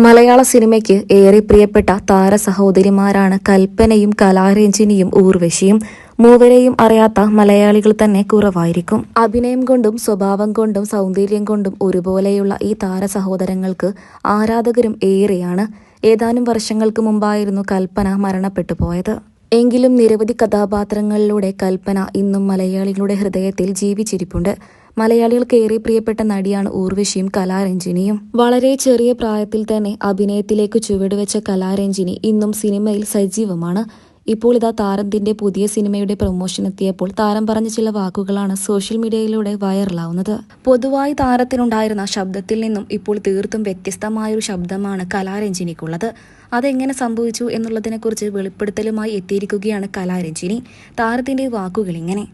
മലയാള സിനിമയ്ക്ക് ഏറെ പ്രിയപ്പെട്ട താര സഹോദരിമാരാണ് കൽപ്പനയും കലാരഞ്ജിനിയും ഊർവശിയും. മൂവരെയും അറിയാത്ത മലയാളികൾ തന്നെ കുറവായിരിക്കും. അഭിനയം കൊണ്ടും സ്വഭാവം കൊണ്ടും സൗന്ദര്യം കൊണ്ടും ഒരുപോലെയുള്ള ഈ താര സഹോദരങ്ങൾക്ക് ആരാധകരും ഏറെയാണ്. ഏതാനും വർഷങ്ങൾക്ക് മുമ്പായിരുന്നു കൽപ്പന മരണപ്പെട്ടു പോയത്. എങ്കിലും നിരവധി കഥാപാത്രങ്ങളിലൂടെ കൽപ്പന ഇന്നും മലയാളികളുടെ ഹൃദയത്തിൽ ജീവിച്ചിരിപ്പുണ്ട്. മലയാളികൾക്ക് ഏറെ പ്രിയപ്പെട്ട നടിയാണ് ഊർവശിയും കലാരഞ്ജിനിയും. വളരെ ചെറിയ പ്രായത്തിൽ തന്നെ അഭിനയത്തിലേക്ക് ചുവടുവെച്ച കലാരഞ്ജിനി ഇന്നും സിനിമയിൽ സജീവമാണ്. ഇപ്പോൾ ഇതാ താരത്തിന്റെ പുതിയ സിനിമയുടെ പ്രൊമോഷൻ എത്തിയപ്പോൾ താരം പറഞ്ഞ ചില വാക്കുകളാണ് സോഷ്യൽ മീഡിയയിലൂടെ വൈറലാവുന്നത് പൊതുവായി താരത്തിനുണ്ടായിരുന്ന ശബ്ദത്തിൽ നിന്നും ഇപ്പോൾ തീർത്തും വ്യത്യസ്തമായൊരു ശബ്ദമാണ് കലാരഞ്ജിനിക്കുള്ളത്. അതെങ്ങനെ സംഭവിച്ചു എന്നുള്ളതിനെക്കുറിച്ച് വെളിപ്പെടുത്തലുമായി എത്തിയിരിക്കുകയാണ് കലാരഞ്ജിനി. താരത്തിന്റെ വാക്കുകൾ ഇങ്ങനെ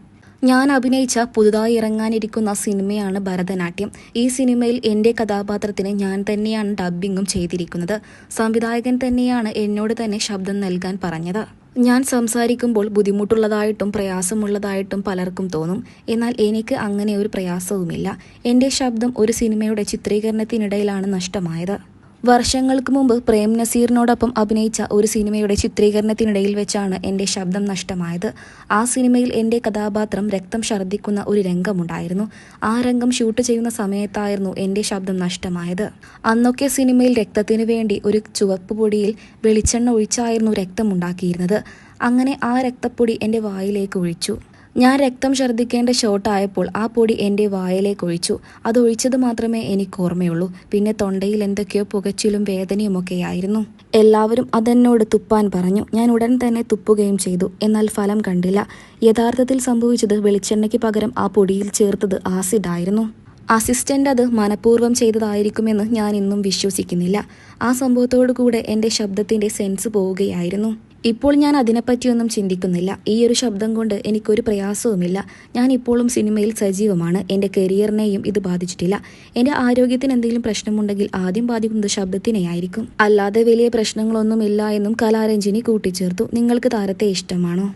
ഞാൻ അഭിനയിച്ച പുതുതായി ഇറങ്ങാനിരിക്കുന്ന സിനിമയാണ് ഭരതനാട്യം. ഈ സിനിമയിൽ എന്റെ കഥാപാത്രത്തിന് ഞാൻ തന്നെയാണ് ഡബ്ബിങ്ങും ചെയ്തിരിക്കുന്നത്. സംവിധായകൻ തന്നെയാണ് എന്നോട് തന്നെ ശബ്ദം നൽകാൻ പറഞ്ഞത്. ഞാൻ സംസാരിക്കുമ്പോൾ ബുദ്ധിമുട്ടുള്ളതായിട്ടും പ്രയാസമുള്ളതായിട്ടും പലർക്കും തോന്നും. എന്നാൽ എനിക്ക് അങ്ങനെ ഒരു പ്രയാസവുമില്ല. എന്റെ ശബ്ദം ഒരു സിനിമയുടെ ചിത്രീകരണത്തിനിടയിലാണ് നഷ്ടമായത്. വർഷങ്ങൾക്ക് മുമ്പ് പ്രേം നസീറിനോടൊപ്പം അഭിനയിച്ച ഒരു സിനിമയുടെ ചിത്രീകരണത്തിനിടയിൽ വെച്ചാണ് എന്റെ ശബ്ദം നഷ്ടമായത്. ആ സിനിമയിൽ എന്റെ കഥാപാത്രം രക്തം ഛർദ്ദിക്കുന്ന ഒരു രംഗമുണ്ടായിരുന്നു. ആ രംഗം ഷൂട്ട് ചെയ്യുന്ന സമയത്തായിരുന്നു എന്റെ ശബ്ദം നഷ്ടമായത്. അന്നൊക്കെ സിനിമയിൽ രക്തത്തിനു വേണ്ടി ഒരു ചുവപ്പ് പൊടിയിൽ വെളിച്ചെണ്ണ ഒഴിച്ചായിരുന്നു രക്തമുണ്ടാക്കിയിരുന്നത് അങ്ങനെ ആ രക്തപ്പൊടി എന്റെ വായിലേക്ക് ഒഴിച്ചു. ഞാൻ രക്തം ഛർദ്ദിക്കേണ്ട ഷോട്ടായപ്പോൾ ആ പൊടി എന്റെ വായിലേക്ക് ഒഴിച്ചു. അത് ഒഴിച്ചത് മാത്രമേ എനിക്ക് ഓർമ്മയുള്ളൂ. പിന്നെ തൊണ്ടയിൽ എന്തൊക്കെയോ പുകച്ചിലും വേദനയുമൊക്കെയായിരുന്നു. എല്ലാവരും അതെന്നോട് തുപ്പാൻ പറഞ്ഞു. ഞാൻ ഉടൻ തന്നെ തുപ്പുകയും ചെയ്തു. എന്നാൽ ഫലം കണ്ടില്ല. യഥാർത്ഥത്തിൽ സംഭവിച്ചത് വെളിച്ചെണ്ണയ്ക്ക് പകരം ആ പൊടിയിൽ ചേർത്തത് ആസിഡായിരുന്നു അസിസ്റ്റന്റ് അത് മനഃപൂർവം ചെയ്തതായിരിക്കുമെന്ന് ഞാൻ ഇന്നും വിശ്വസിക്കുന്നില്ല. ആ സംഭവത്തോടു കൂടെ എന്റെ ശബ്ദത്തിന്റെ സെൻസ് പോവുകയായിരുന്നു. ഇപ്പോൾ ഞാൻ അതിനെപ്പറ്റിയൊന്നും ചിന്തിക്കുന്നില്ല. ഈ ഒരു ശബ്ദം കൊണ്ട് എനിക്കൊരു പ്രയാസവുമില്ല. ഞാൻ ഇപ്പോഴും സിനിമയിൽ സജീവമാണ്. എന്റെ കരിയറിനെയും ഇത് ബാധിച്ചിട്ടില്ല. എന്റെ ആരോഗ്യത്തിന് എന്തെങ്കിലും പ്രശ്നമുണ്ടെങ്കിൽ ആദ്യം ബാധിക്കുന്നത് ശബ്ദത്തിനെയായിരിക്കും. അല്ലാതെ വലിയ പ്രശ്നങ്ങളൊന്നുമില്ല എന്നും കലാരഞ്ജിനി കൂട്ടിച്ചേർത്തു. നിങ്ങൾക്ക് താരത്തെ ഇഷ്ടമാണോ?